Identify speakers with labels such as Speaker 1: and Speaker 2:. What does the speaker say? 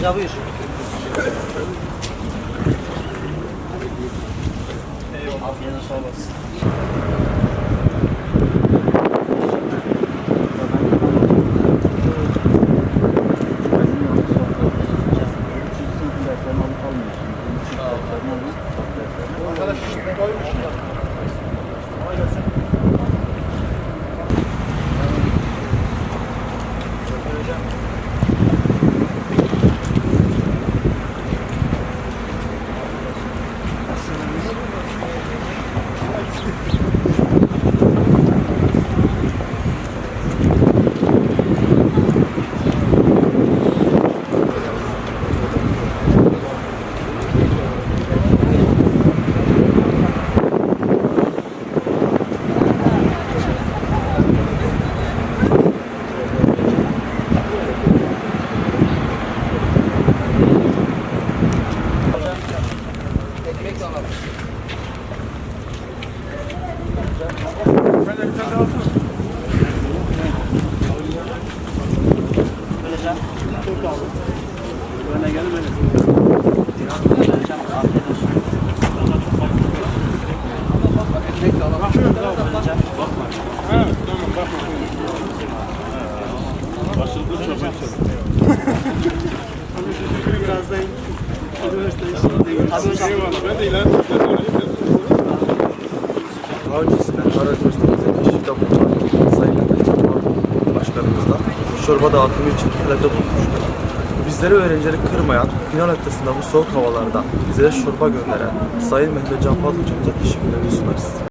Speaker 1: Hoca buyur. Eyvallah. Afiyet olsun. Sağ olasın. Biraz da üniversite Abi hocam.
Speaker 2: Eyvallah ben de ileride
Speaker 3: Daha öncesinde Kara Üniversitesi'nde keşifte bulunan Sayın Başkanımızla çorba dağıtımı için talepte bulunmuştur. Bizleri öğrencileri kırmayan, final haftasında bu soğuk havalarda bizlere çorba gönderen Sayın Mehmet Can Polat hocamıza teşekkürlerimi sunarız.